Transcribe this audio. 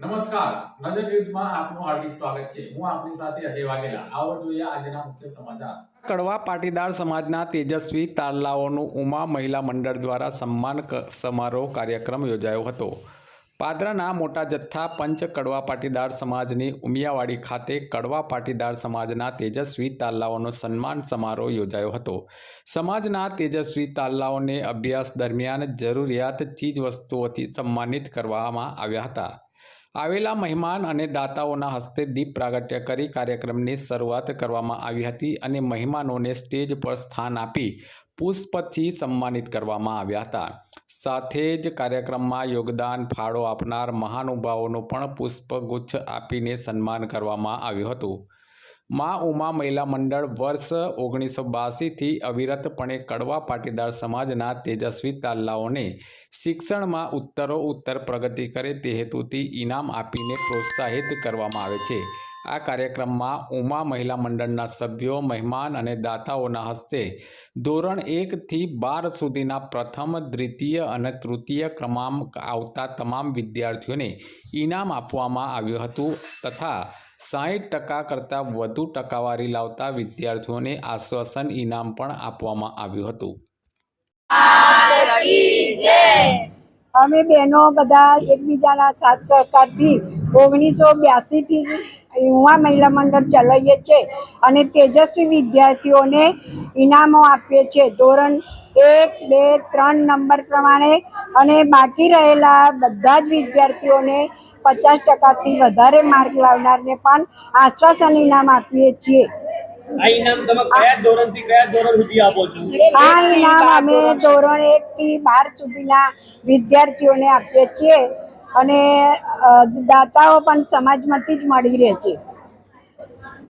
નમસ્કાર. નજર ન્યૂઝમાં આપનું હાર્દિક સ્વાગત છે. હું આપની સાથે અજય વાઘેલા. આવો જોઈએ આજના મુખ્ય સમાચાર. કડવા પાટીદાર સમાજના તેજસ્વી તારલાઓનું ઉમા મહિલા મંડળ દ્વારા સન્માન સમારોહ કાર્યક્રમ યોજાયો હતો. પાદરાના મોટા જથ્થા પંચ કડવા પાટીદાર સમાજની ઉમિયાવાડી ખાતે કડવા પાટીદાર સમાજના તેજસ્વી તાલ્લાઓનો સન્માન સમારોહ યોજાયો હતો. સમાજના તેજસ્વી તાલ્લાઓને અભ્યાસ દરમિયાન જરૂરિયાત ચીજવસ્તુઓથી સન્માનિત કરવામાં આવ્યા હતા. આવેલા મહેમાન અને દાતાઓના હસ્તે દીપ પ્રાગટ્ય કરી કાર્યક્રમની શરૂઆત કરવામાં આવી હતી અને મહેમાનોને સ્ટેજ પર સ્થાન આપી પુષ્પથી સન્માનિત કરવામાં આવ્યા હતા. સાથે જ કાર્યક્રમમાં યોગદાન ફાળો આપનાર મહાનુભાવોનું પણ પુષ્પગુચ્છ આપીને સન્માન કરવામાં આવ્યું હતું. મા ઉમા મહિલા મંડળ વર્ષ ઓગણીસો બાસીથી અવિરતપણે કડવા પાટીદાર સમાજના તેજસ્વી તાલ્લાઓને શિક્ષણમાં ઉત્તરો ઉત્તર પ્રગતિ કરે તે હેતુથી ઇનામ આપીને પ્રોત્સાહિત કરવામાં આવે છે. આ કાર્યક્રમમાં ઉમા મહિલા મંડળના સભ્યો, મહેમાન અને દાતાઓના હસ્તે ધોરણ એકથી બાર સુધીના પ્રથમ, દ્વિતીય અને તૃતીય ક્રમાંક આવતા તમામ વિદ્યાર્થીઓને ઇનામ આપવામાં આવ્યું હતું તથા સાહીઠ ટકા કરતાં વધુ ટકાવારી લાવતા વિદ્યાર્થીઓને આશ્વાસન ઇનામ પણ આપવામાં આવ્યું હતું. અમે બહેનો બધા એકબીજાના સાથ સહકારથી ઓગણીસો બ્યાસીથી યુવા મહિલા મંડળ ચલાવીએ છીએ અને તેજસ્વી વિદ્યાર્થીઓને ઇનામો આપીએ છીએ ધોરણ એક, બે, ત્રણ નંબર પ્રમાણે અને બાકી રહેલા બધા જ વિદ્યાર્થીઓને પચાસ ટકાથી વધારે માર્ક લાવનારને પણ આશ્વાસન ઇનામ આપીએ છીએ. આ અમે ધોરણ એક થી બાર સુધીના વિદ્યાર્થીઓને આપીએ છીએ અને દાતાઓ પણ સમાજમાંથી જ મળી રહે છે.